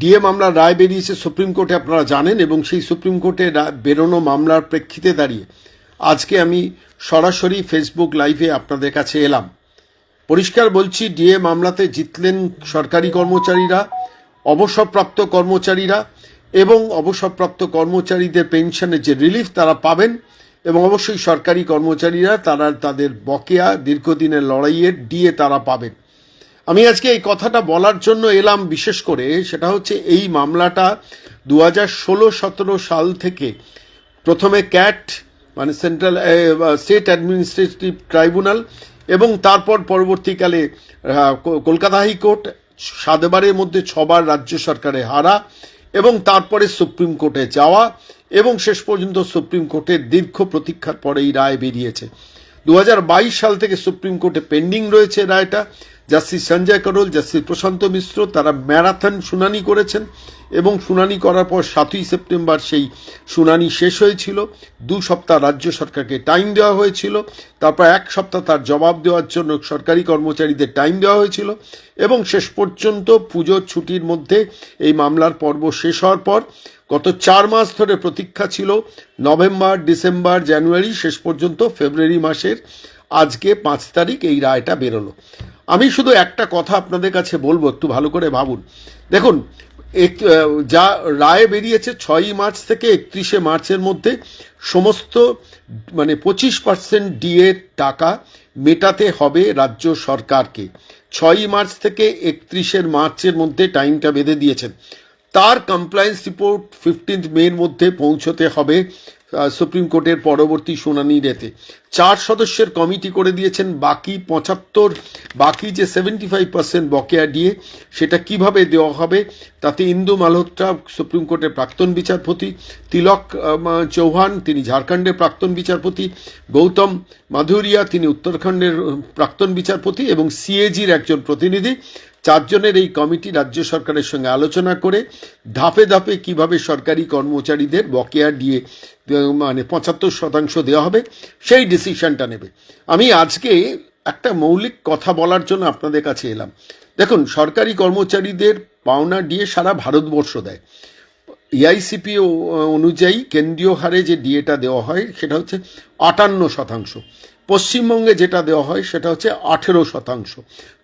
DA মামলার রায় বেরিয়েছে supreme কোর্টে, আপনারা জানেন, এবং সেই সুপ্রিম কোর্টে বেরোনো মামলার প্রেক্ষিতে দাঁড়িয়ে আজকে আমি সরাসরি ফেসবুক লাইভে আপনাদের কাছে এলাম। পরিষ্কার বলছি ডিএ মামলাতে জিতলেন সরকারি কর্মচারীরা, অবসরপ্রাপ্ত কর্মচারীরা, এবং অবসরপ্রাপ্ত কর্মচারীদের পেনশনের যে রিলিফ তারা পাবেন, এবং অবশ্যই সরকারি কর্মচারীরা তারা তাদের বকেয়া দীর্ঘদিনের লড়াইয়ের ডিএ তারা পাবেন। আমি আজকে এই কথাটা বলার জন্য এলাম বিশেষ করে, সেটা হচ্ছে এই মামলাটা দু হাজার ষোলো, সতেরো সাল থেকে প্রথমে ক্যাট মানে সেন্ট্রাল স্টেট অ্যাডমিনিস্ট্রেটিভ ট্রাইব্যুনাল এবং তারপর পরবর্তীকালে কলকাতা হাইকোর্ট, সাতবারের মধ্যে ছবার রাজ্য সরকারে হারা এবং তারপরে সুপ্রিম কোর্টে যাওয়া এবং শেষ পর্যন্ত সুপ্রিম কোর্টের দীর্ঘ প্রতীক্ষার পরে এই রায় বেরিয়েছে। দু হাজার বাইশ সাল থেকে সুপ্রিম কোর্টে পেন্ডিং রয়েছে রায়টা। জাস্টিস সঞ্জয় করোল, জাস্টিস প্রশান্ত মিশ্র, তারা ম্যারাথন শুনানি করেছেন এবং শুনানি করার পর সাতই সেপ্টেম্বর সেই শুনানি শেষ হয়েছিল। দু সপ্তাহ রাজ্য সরকারকে টাইম দেওয়া হয়েছিল। তারপর এক সপ্তাহ তার জবাব দেওয়ার জন্য সরকারি কর্মচারীদের টাইম দেওয়া হয়েছিল এবং শেষ পর্যন্ত পুজোর ছুটির মধ্যে এই মামলার পর্ব শেষ হওয়ার পর গত চার মাস ধরে প্রতীক্ষা ছিল নভেম্বর, ডিসেম্বর, জানুয়ারি, শেষ পর্যন্ত ফেব্রুয়ারি মাসের আজকে পাঁচ তারিখ এই রায়টা বেরোলো। আমি শুধু একটা কথা আপনাদের কাছে বলব, একটু ভালো করে ভাবুন। দেখুন যা রায় বেরিয়েছে ছয়ই মার্চ থেকে একত্রিশে মার্চের মধ্যে, সমস্ত মানে পঁচিশ পার্সেন্ট ডিএর টাকা মেটাতে হবে রাজ্য সরকারকে। ছয়ই মার্চ থেকে একত্রিশের মার্চের মধ্যে টাইমটা বেঁধে দিয়েছেন। তার কমপ্লায়েন্স রিপোর্ট ফিফটিন্থ মের মধ্যে পৌঁছতে হবে সুপ্রিম কোর্টের পরবর্তী শুনানি রেতে। চার সদস্যের কমিটি করে দিয়েছেন বাকি পঁচাত্তর, বাকি যে সেভেন্টি ফাইভ পার্সেন্ট বকেয়া দিয়ে সেটা কীভাবে দেওয়া হবে, তাতে ইন্দু মালহোত্রা সুপ্রিম কোর্টের প্রাক্তন বিচারপতি, তিলক চৌহান, তিনি ঝাড়খণ্ডের প্রাক্তন বিচারপতি, গৌতম মাধুরিয়া, তিনি উত্তরাখণ্ডের প্রাক্তন বিচারপতি এবং সিএজির একজন প্রতিনিধি। চারজনের এই কমিটি রাজ্য সরকারের সঙ্গে আলোচনা করে ধাপে ধাপে কীভাবে সরকারি কর্মচারীদের বকেয়া দিয়ে মানে পঁচাত্তর শতাংশ দেওয়া হবে, সেই ডিসিশনটা নেবে। আমি আজকে একটা মৌলিক কথা বলার জন্য আপনাদের কাছে এলাম। দেখুন, সরকারি কর্মচারীদের পাওনা দিয়ে সারা ভারতবর্ষ দেয়। এআইসিপি অনুযায়ী কেন্দ্রীয় হারে যে ডিএটা দেওয়া হয়, সেটা হচ্ছে আটান্ন শতাংশ। পশ্চিমবঙ্গে যেটা দেওয়া হয়, সেটা হচ্ছে আঠেরো শতাংশ।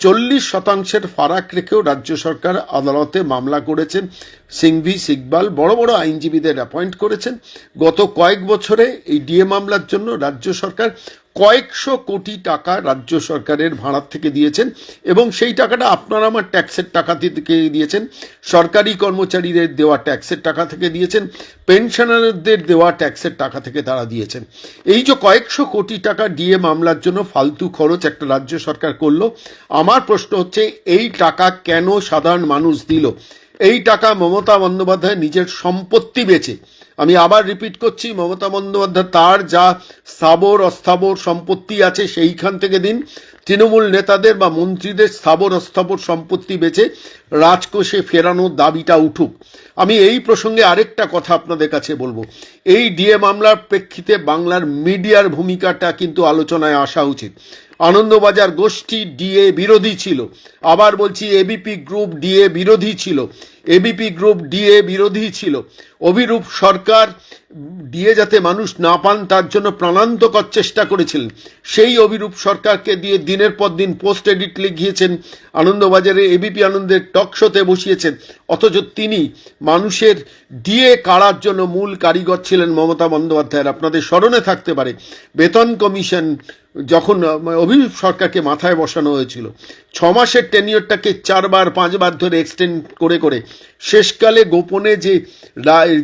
চল্লিশ শতাংশের ফারাক রেখেও রাজ্য সরকার আদালতে মামলা করেছেন। সিংভি, সিকবাল বড় বড় আইনজীবীদের অ্যাপয়েন্ট করেছেন। গত কয়েক বছরে এই ডিএ মামলার জন্য রাজ্য সরকার কয়েকশো কোটি টাকা রাজ্য সরকারের ভাড়ার থেকে দিয়েছেন এবং সেই টাকাটা আপনার আমার ট্যাক্সের টাকা থেকে দিয়েছেন। সরকারি কর্মচারীদের দেওয়া ট্যাক্সের টাকা থেকে দিয়েছেন। পেনশনারদের দেওয়া ট্যাক্সের টাকা থেকে তারা দিয়েছেন। এই যে কয়েকশো কোটি টাকা ডিএ মামলার জন্য ফালতু খরচ একটা রাজ্য সরকার করল, আমার প্রশ্ন হচ্ছে, এই টাকা কেন সাধারণ মানুষ দিল? এই টাকা মমতা বন্দ্যোপাধ্যায় নিজের সম্পত্তি বেচে আমি আবার রিপিট করছি, মমতা বন্দ্যোপাধ্যায় তার যা স্থাবর অস্থাবর সম্পত্তি আছে সেইখান থেকে দিন। তৃণমূল নেতাদের বা মন্ত্রীদের স্থাবর অস্থাবর সম্পত্তি বেচে রাজকোষে ফেরানোর দাবিটা উঠুক। আমি এই প্রসঙ্গে আরেকটা কথা আপনাদের কাছে বলব। এই ডিএ মামলার প্রেক্ষিতে বাংলার মিডিয়ার ভূমিকাটা কিন্তু আলোচনায় আসা উচিত। আনন্দবাজার গোষ্ঠী ডিএ বিরোধী ছিল। আবার বলছি এবিপি গ্রুপ ডিএ বিরোধী ছিল। এবিপি গ্রুপ ডিএ বিরোধী ছিল। অভিরূপ সরকার ডিএ যাতে মানুষ না পান, তার জন্য প্রাণান্তকর চেষ্টা করেছিলেন। সেই অভিরূপ সরকারকে দিয়ে দিনের পর দিন পোস্ট এডিট লিখিয়েছেন, আনন্দবাজারে এবিপি আনন্দের টক শোতে বসিয়েছেন। অথচ তিনি মানুষের দিয়ে কাড়ার জন্য মূল কারিগর ছিলেন মমতা বন্দ্যোপাধ্যায়ের। আপনাদের স্মরণে থাকতে পারে, বেতন কমিশন যখন অভিরূপ সরকারকে মাথায় বসানো হয়েছিল, ছ মাসের টেনিয়রটাকে চারবার, পাঁচবার ধরে এক্সটেন্ড করে করে, শেষকালে গোপনে যে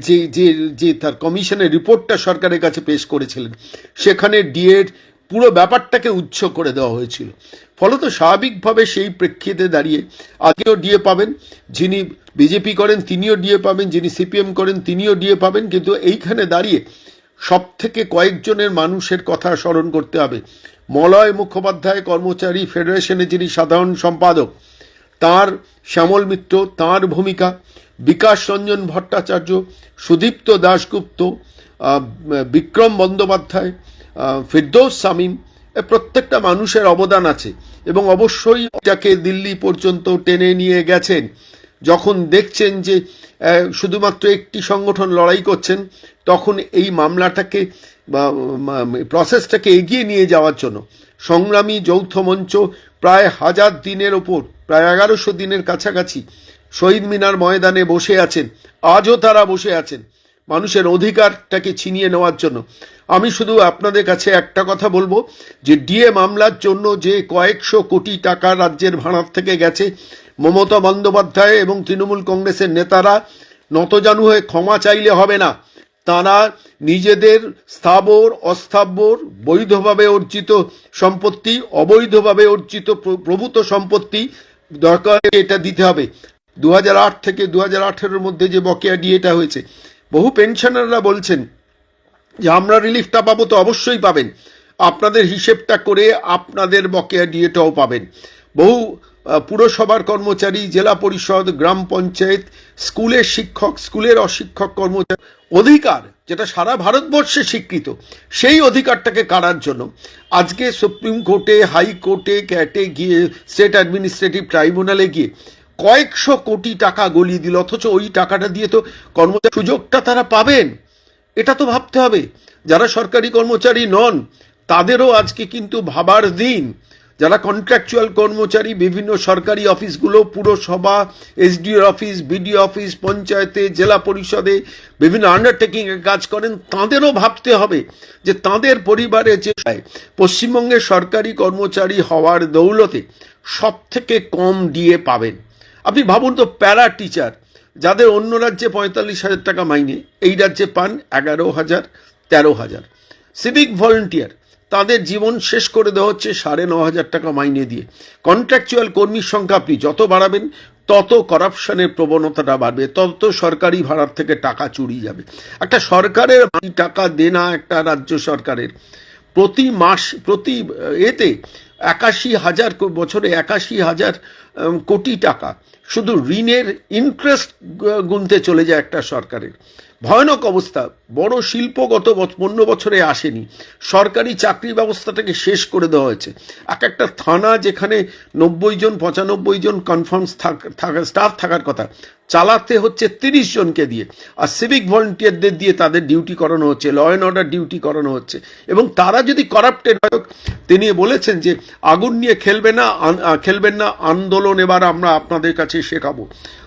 যে যে যে তার কমিশনের রিপোর্টটা সরকারের কাছে পেশ করেছিলেন, সেখানে ডিএর পুরো ব্যাপারটাকে উচ্চ করে দেওয়া হয়েছিল। ফলত স্বাভাবিকভাবে সেই প্রেক্ষিতে দাঁড়িয়ে আগেও ডিএ পাবেন, যিনি বিজেপি করেন, তিনিও ডিএ পাবেন, যিনি সিপিএম করেন, তিনিও ডিএ পাবেন, কিন্তু এইখানে দাঁড়িয়ে সব থেকে কয়েকজনের মানুষের কথা স্মরণ করতে হবে। মলয় মুখোপাধ্যায় কর্মচারী ফেডারেশনের যিনি সাধারণ সম্পাদক, তার শ্যামল মিত্র, তার ভূমিকা, বিকাশ রঞ্জন ভট্টাচার্য, সুদীপ্ত দাশগুপ্ত বিক্রম বন্দ্যোপাধ্যায় ফিরদৌস সামিম প্রত্যেকটা মানুষের অবদান আছে এবং অবশ্যই এটাকে দিল্লি পর্যন্ত টেনে নিয়ে গেছেন। যখন দেখছেন যে শুধুমাত্র একটি সংগঠন লড়াই করছেন, তখন এই মামলাটাকে প্রসেসটাকে এগিয়ে নিয়ে যাওয়ার জন্য সংগ্রামী যৌথ মঞ্চ প্রায় হাজার দিনের ওপর, প্রায় এগারোশো দিনের কাছাকাছি শহীদ মিনার ময়দানে বসে আছেন। আজও তারা বসে আছেন। মানুষের অধিকারটাকে ছিনিয়ে নেওয়ার জন্য। আমি শুধু আপনাদের কাছে একটা কথা বলব যে ডিএ মামলার জন্য যে কয়েকশো কোটি টাকা রাজ্যের ভাড়ার থেকে গেছে, মমতা বন্দ্যোপাধ্যায় এবং তৃণমূল কংগ্রেসের নেতারা, নতজানু হয়ে ক্ষমা চাইলে হবে না। তারা নিজেদের স্থাবর, অস্থাবর, বৈধভাবে অর্জিত সম্পত্তি, অবৈধভাবে অর্জিত প্র- প্রভূত সম্পত্তি দরকার এটা দিতে হবে। দু হাজার আট থেকে দু হাজার মধ্যে যে বকেয়া ডিএটা হয়েছে বহু পেনশনাররা বলছেন যে, আমরা রিলিফটা পাবো তো অবশ্যই পাবেন। আপনাদের হিসেবটা করে আপনাদের বকেয়া ডিএটাও পাবেন। বহু পুরসভার কর্মচারী, জেলা পরিষদ, গ্রাম পঞ্চায়েত, স্কুলের শিক্ষক, স্কুলের অশিক্ষক কর্মচারী, অধিকার, যেটা সারা ভারতবর্ষে স্বীকৃত, সেই অধিকারটাকে কাড়ার জন্য আজকে সুপ্রিম কোর্টে, হাইকোর্টে, ক্যাটে গিয়ে স্টেট অ্যাডমিনিস্ট্রেটিভ ট্রাইব্যুনালে গিয়ে কয়েকশো কোটি টাকা গলিয়ে দিল, অথচ ওই টাকাটা দিয়ে তো কর্মচারী সুযোগটা তারা পাবেন। এটা তো ভাবতে হবে। যারা সরকারি কর্মচারী নন, তাদেরও আজকে কিন্তু ভাবার দিন। যারা কন্ট্রাকচুয়াল কর্মচারী, বিভিন্ন সরকারি অফিসগুলো, পুরসভা এসডিও অফিস, বিডিও অফিস, পঞ্চায়েতে, জেলা পরিষদে বিভিন্ন আন্ডারটেকিংয়ে কাজ করেন, তাদেরও ভাবতে হবে যে তাদের পরিবারে যে পশ্চিমবঙ্গের সরকারি কর্মচারী হওয়ার দৌলতে সব থেকে কম ডিএ পাবেন। আপনি ভাবুন তো, প্যারা টিচার, যাদের অন্য রাজ্যে পঁয়তাল্লিশ হাজার টাকা মাইনে, এই রাজ্যে পান এগারো হাজার, তেরো হাজার। সিভিক ভলেন্টিয়ার তাদের জীবন শেষ করে দেওয়া হচ্ছে সাড়ে ন হাজার টাকা মাইনে দিয়ে। কন্ট্রাকচুয়াল কর্মীর সংখ্যা আপনি যত বাড়াবেন, তত করাপশনের প্রবণতাটা বাড়বে, তত সরকারি ভাড়ার থেকে টাকা চুরি যাবে। একটা সরকারের টাকা দেনা একটা রাজ্য সরকারের। প্রতি মাস, প্রতি, এতে একাশি হাজার, বছরে একাশি হাজার কোটি টাকা। শুধু ঋণের ইন্টারেস্ট গুনতে চলে যায় একটা সরকারের। ভয়ানক অবস্থা। বড় শিল্প গত পনেরো বছরে আসেনি। সরকারি চাকরি ব্যবস্থাটাকে শেষ করে দেওয়া হয়েছে। এক একটা থানা যেখানে নব্বই জন, পঁচানব্বই জন কনফার্ম থাকা স্টাফ থাকার কথা, চালাতে হচ্ছে তিরিশ জনকে দিয়ে। আর সিভিক ভলেন্টিয়ারদের দিয়ে তাদের ডিউটি করানো হচ্ছে ল অ্যান্ড অর্ডার ডিউটি করানো হচ্ছে। এবং তারা যদি করাপ্টেড হয়, তিনি বলেছেন যে, আগুন নিয়ে খেলবে না খেলবেন না, আন্দোলন এবার আমরা আপনাদের কাছে শেখাবো।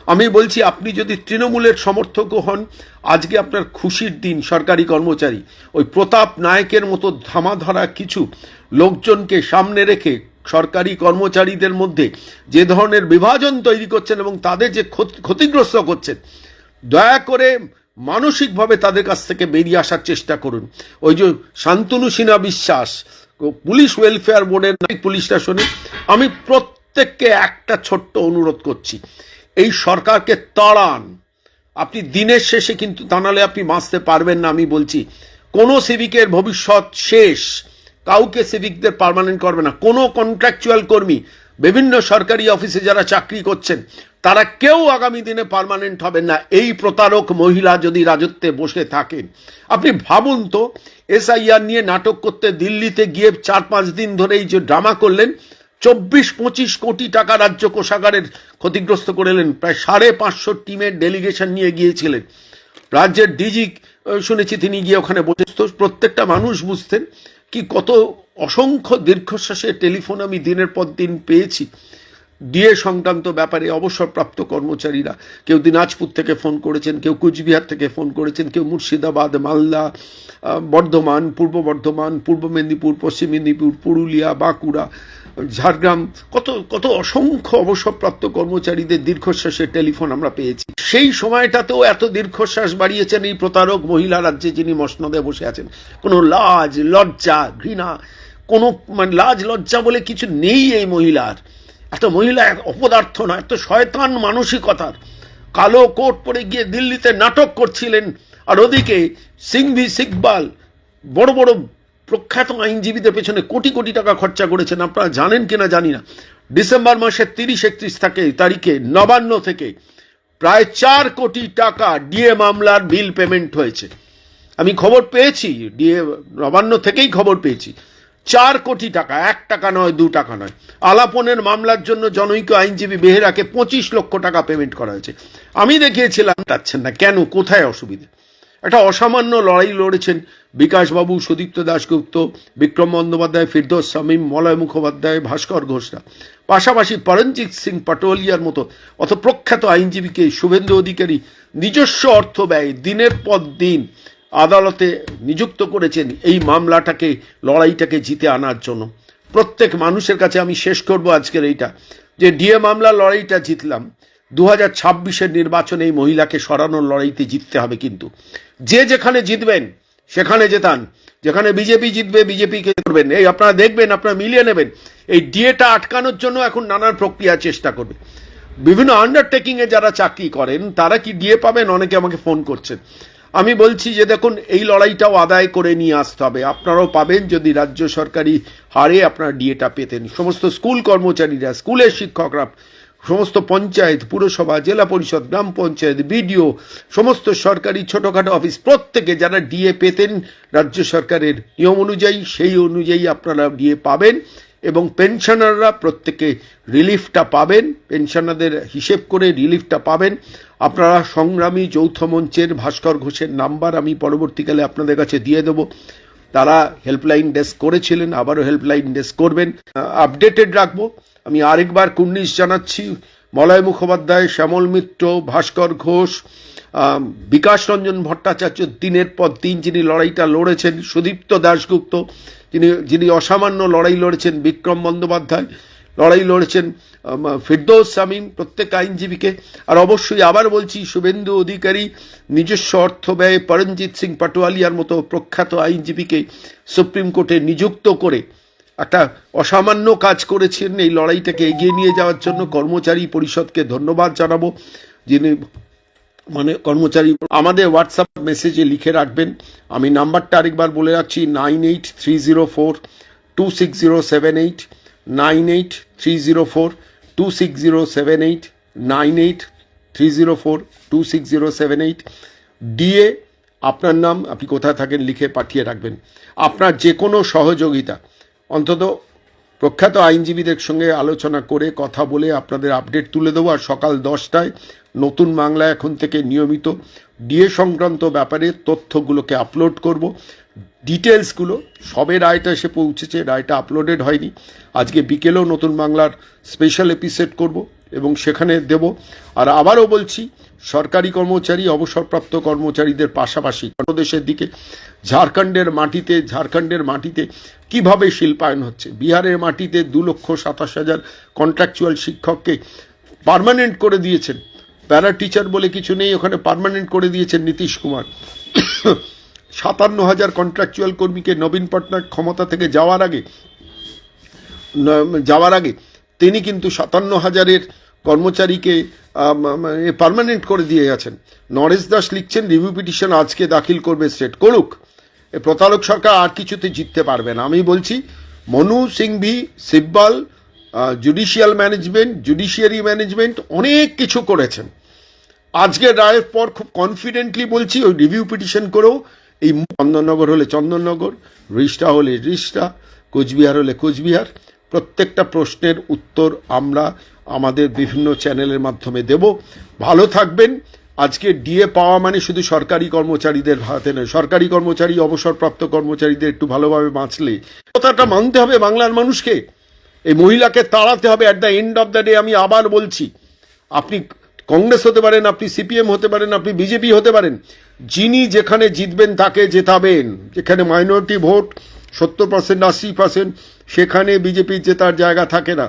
আমি বলছি, আপনি যদি তৃণমূলের সমর্থকও হন, আজকে আপনার খুশির দিন, সরকারি কর্মচারী। ওই প্রতাপ নায়কের মতো ধামাধরা কিছু লোকজনকে সামনে রেখে সরকারি কর্মচারীদের মধ্যে যে ধরনের বিভাজন তৈরি করছেন এবং তাদের যে ক্ষত- ক্ষতিগ্রস্ত করছেন, দয়া করে মানসিকভাবে তাদের কাছ থেকে বেরিয়ে আসার চেষ্টা করুন। ওই যে শান্তনু সিনহা বিশ্বাস, পুলিশ ওয়েলফেয়ার বোর্ডের পুলিশ স্টেশনে, আমি প্রত্যেককে একটা ছোট্ট অনুরোধ করছি। এই সরকারকে তাড়ান। আপনি দিনের শেষে কিন্তু তা নাহলে আপনি বাঁচতে পারবেন না, আমি বলছি। কোনো সিভিকের ভবিষ্যৎ শেষ, কাউকে সিভিকদের পার্মানেন্ট করবে না। কোনো কন্ট্রাকচুয়াল কর্মী, বিভিন্ন সরকারি অফিসে যারা চাকরি করছেন, তারা কেউ আগামী দিনে পার্মানেন্ট হবেন না। এই প্রতারক মহিলা যদি রাজত্বে বসে থাকেন আপনি ভাবুন তো, এসআইআর নিয়ে নাটক করতে দিল্লিতে গিয়ে চার পাঁচ দিন ধরে এই যে ড্রামা করলেন চব্বিশ পঁচিশ কোটি টাকা রাজ্য কোষাগারের ক্ষতিগ্রস্ত করে এলেন। প্রায় সাড়ে পাঁচশো টিমের ডেলিগেশন নিয়ে গিয়েছিলেন। রাজ্যের ডিজি শুনেছি তিনি গিয়ে ওখানে বসে প্রত্যেকটা মানুষ বুঝতেন কি কত অসংখ্য দীর্ঘশ্বাসে টেলিফোন আমি দিনের পর দিন পেয়েছি। ডিএ সংক্রান্ত ব্যাপারে অবসরপ্রাপ্ত কর্মচারীরা, কেউ দিনাজপুর থেকে ফোন করেছেন, কেউ কুচবিহার থেকে ফোন করেছেন, কেউ মুর্শিদাবাদ, মালদা বর্ধমান, পূর্ব বর্ধমান, পূর্ব মেদিনীপুর, পশ্চিম মেদিনীপুর, পুরুলিয়া, বাঁকুড়া, ঝাড়গ্রাম, কত কত অসংখ্য অবসরপ্রাপ্ত কর্মচারীদের দীর্ঘশ্বাসের টেলিফোন আমরা পেয়েছি। সেই সময়টাতেও এত দীর্ঘশ্বাস বাড়িয়েছেন এই প্রতারক মহিলা রাজ্যে যিনি মসনদে বসে আছেন। কোনো লাজ, লজ্জা, ঘৃণা, কোনো মানে লাজ, লজ্জা বলে কিছু নেই এই মহিলার। এত মহিলা অপদার্থ না, এত শয়তান মানসিকতার কালো কোট পরে গিয়ে দিল্লিতে নাটক করছিলেন, আর ওদিকে সিংভি সিকবাল, বড় বড় প্রখ্যাত আইনজীবীদের পেছনে কোটি কোটি টাকা খরচা করেছেন, আপনারা জানেন কিনা জানি না। ডিসেম্বর মাসের তিরিশ একত্রিশ থেকে, তারিখে নবান্ন থেকে প্রায় চার কোটি টাকা ডিএ মামলার বিল পেমেন্ট হয়েছে। আমি খবর পেয়েছি, ডিএ নবান্ন থেকেই খবর পেয়েছি। চার কোটি টাকা, এক টাকা নয়, দু টাকা নয়। আলাপনের মামলার জন্য জনৈক আইনজীবী বেহেরাকে পঁচিশ লক্ষ টাকা পেমেন্ট করা হয়েছে। আমি দেখিয়েছিলাম পাচ্ছেন না, কেন, কোথায় অসুবিধে? একটা অসামান্য লড়াই লড়েছেন বিকাশবাবু, সুদীপ্ত দাশগুপ্ত, বিক্রম বন্দ্যোপাধ্যায়, ফিরদোস শামীম, মলয় মুখোপাধ্যায়, ভাস্কর ঘোষরা পাশাপাশি পরঞ্জিৎ সিং পাটোয়ালিয়ার মতো অত প্রখ্যাত আইনজীবীকে শুভেন্দু অধিকারী নিজস্ব অর্থ ব্যয় দিনের পর দিন আদালতে নিযুক্ত করেছেন এই মামলাটাকে, লড়াইটাকে জিতে আনার জন্য। প্রত্যেক মানুষের কাছে আমি শেষ করব আজকের এইটা। যে ডিএ মামলা লড়াইটা জিতলাম দু হাজার ছাব্বিশের নির্বাচনে এই মহিলাকে সরানোর লড়াইতে জিততে হবে কিন্তু। যে যেখানে জিতবেন, সেখানে জেতান। যেখানে বিজেপি জিতবে, বিজেপিকে করবেন এই আপনারা দেখবেন, আপনারা মিলিয়ে নেবেন। এই ডিএটা আটকানোর জন্য এখন নানান প্রক্রিয়া চেষ্টা করবে। বিভিন্ন আন্ডারটেকিংয়ে যারা চাকরি করেন, তারা কি ডিএ পাবেন? অনেকে আমাকে ফোন করছেন। আমি বলছি যে দেখুন, এই লড়াইটাও আদায় করে নিয়ে আসতে হবে। আপনারাও পাবেন যদি রাজ্য সরকারি হারে আপনারা ডিএটা পেতেন। সমস্ত স্কুল কর্মচারীরা, স্কুলের শিক্ষকরা, সমস্ত পঞ্চায়েত, পুরসভা, জেলা পরিষদ, গ্রাম পঞ্চায়েত, বিডিও, সমস্ত সরকারি ছোটোখাটো অফিস, প্রত্যেকে যারা ডিএ পেতেন, রাজ্য সরকারের নিয়ম অনুযায়ী, সেই অনুযায়ী আপনারা ডিএ পাবেন। এবং পেনশনাররা প্রত্যেকে রিলিফটা পাবেন, পেনশনারদের হিসেব করে রিলিফটা পাবেন। আপনারা সংগ্রামী যৌথ মঞ্চের ভাস্কর ঘোষের নাম্বার আমি পরবর্তীকালে আপনাদের কাছে দিয়ে দেবো। তারা হেল্পলাইন ডেস্ক করেছিলেন, আবারও হেল্পলাইন ডেস্ক করবেন। আপডেটেড রাখব। আমি আরেকবার কুর্নিশ জানাচ্ছি। মলয় মুখোপাধ্যায়, শ্যামল মিত্র, ভাস্কর ঘোষ বিকাশ রঞ্জন ভট্টাচার্য, দিনের পর দিন যিনি লড়াইটা লড়েছেন, সুদীপ্ত দাশগুপ্ত যিনি যিনি অসামান্য লড়াই লড়েছেন বিক্রম বন্দ্যোপাধ্যায়, লড়াই লড়েছেন ফিরদৌস শামীম প্রত্যেক আইনজীবীকে। আর অবশ্যই আবার বলছি, শুভেন্দু অধিকারী নিজস্ব অর্থ ব্যয়ে পরঞ্জিৎ সিং পাটোয়ালিয়ার মতো প্রখ্যাত আইনজীবীকে সুপ্রিম কোর্টে নিযুক্ত করে একটা অসামান্য কাজ করেছেন এই লড়াইটাকে এগিয়ে নিয়ে যাওয়ার জন্য কর্মচারী পরিষদকে ধন্যবাদ জানাব, যিনি মানে কর্মচারী, আমাদের হোয়াটসঅ্যাপ মেসেজে লিখে রাখবেন। আমি নাম্বারটা আরেকবার বলে রাখছি, nine eight three zero four, two six zero seven eight, nine eight three zero four, two six zero seven eight, nine eight three zero four, two six zero seven eight. DA আপনার নাম আপনি কোথায় থাকেন লিখে পাঠিয়ে রাখবেন। আপনার যে কোনো সহযোগিতা, অন্তত প্রখ্যাত আইনজীবীদের সঙ্গে আলোচনা করে কথা বলে আপনাদের আপডেট তুলে দেবো। আর সকাল দশটায় নতুন বাংলা এখন থেকে নিয়মিত ডিএ সংক্রান্ত ব্যাপারে তথ্যগুলোকে আপলোড করব। ডিটেলসগুলো সবে রায়টা এসে পৌঁছেছে, রায়টা আপলোডেড হয়নি। আজকে বিকেলেও নতুন বাংলার স্পেশাল এপিসোড করব এবং সেখানে দেব। আর আবারও বলছি সরকারি কর্মচারী, অবসরপ্রাপ্ত কর্মচারীদের পাশাপাশি দেশের দিকে ঝাড়খণ্ডের মাটিতে ঝাড়খণ্ডের মাটিতে কীভাবে শিল্পায়ন হচ্ছে? বিহারের মাটিতে দু লক্ষ সাতাশ হাজার কন্ট্রাকচুয়াল শিক্ষককে পার্মানেন্ট করে দিয়েছেন। প্যারা টিচার বলে কিছু নেই, ওখানে পার্মানেন্ট করে দিয়েছেন নীতিশ কুমার। সাতান্ন হাজার কন্ট্রাকচুয়াল কর্মীকে নবীন পটনায়ক ক্ষমতা থেকে যাওয়ার আগে যাওয়ার আগে তিনি কিন্তু সাতান্ন হাজারের কর্মচারীকে পার্মানেন্ট করে দিয়ে গেছেন নরেশ দাস লিখছেন রিভিউ পিটিশন আজকে দাখিল করবে স্টেট করুক। এ প্রতারক সরকার আর কিছুতে জিততে পারবে না। আমি বলছি, Manu Singhvi, Sibal judicial management judiciary management অনেক কিছু করেছেন। আজকের রায়ের পর খুব কনফিডেন্টলি বলছি, ওই রিভিউ পিটিশন করেও এই চন্দননগর হলে চন্দননগর, রিষ্টা হলে রিষ্টা, কোচবিহার হলে কোচবিহার প্রত্যেকটা প্রশ্নের উত্তর আমরা আমাদের বিভিন্ন চ্যানেলের মাধ্যমে দেব। ভালো থাকবেন। আজকে ডিএ পাওয়া মানে শুধু সরকারি কর্মচারীদের হাতে নয়, সরকারি কর্মচারী, অবসরপ্রাপ্ত কর্মচারীদের একটু ভালোভাবে বাঁচলে। কথাটা মানতে হবে বাংলার মানুষকে। এই মহিলাকে তাড়াতে হবে at the end of the day আমি আবার বলছি, আপনি কংগ্রেস হতে পারেন, আপনি সিপিএম হতে পারেন, আপনি বিজেপি হতে পারেন, যিনি যেখানে জিতবেন তাকে জেতাবেন। যেখানে মাইনরিটি ভোট সত্তর পার্সেন্ট আশি পার্সেন্ট সেখানে বিজেপির জেতার জায়গা থাকে না।